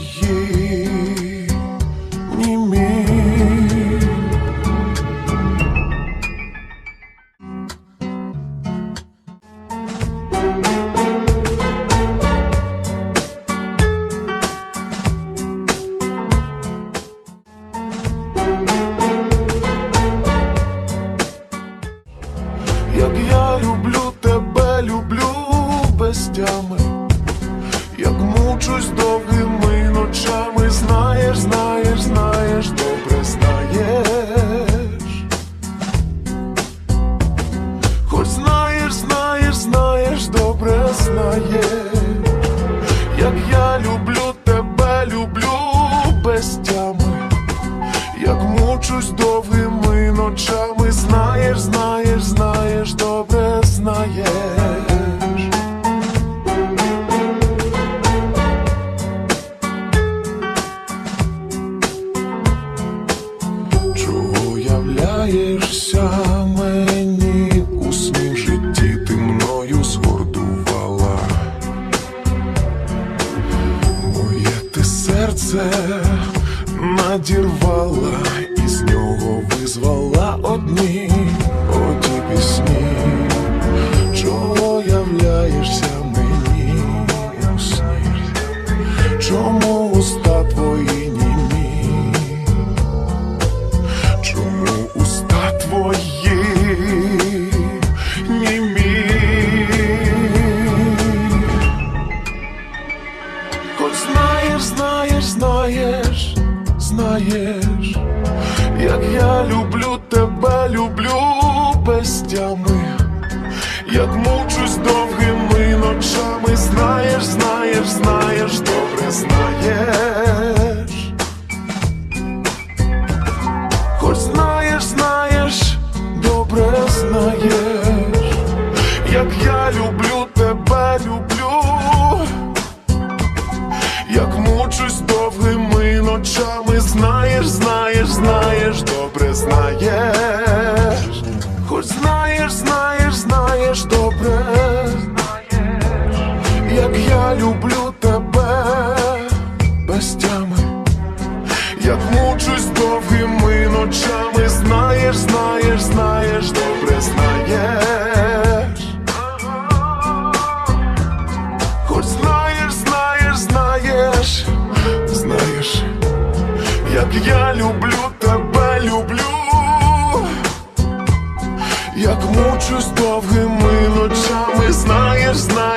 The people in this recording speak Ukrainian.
Твої німі? Як я люблю тебе, люблю без тями, як мучусь довгими добре як я люблю тебе, люблю без тями, як мучусь довгими ночами, знаєш, знаєш, знаєш, добре знаєш. Чого являєшся серце надірвала, і з нього визвала одні оті пісні. Чого являєшся мені? Чому уста твої німі? Чому уста твої німі? Хоч знаєш, знаєш, знаєш, знаєш, як я люблю тебе, люблю без тями, як мучусь довгими ночами, знаєш, знаєш, знаєш, добре знаєш. Хоч знаєш, знаєш, добре знаєш, як я люблю знаєш, знаєш, знаєш, добре знаєш, хоч знаєш, знаєш, знаєш, добре, як я люблю тебе без тями. Як мучусь довгими ночами, знаєш, знаєш, знаєш, добре знаєш. Як я люблю тебе, люблю, як мучусь довгими ночами, знаєш, знаєш,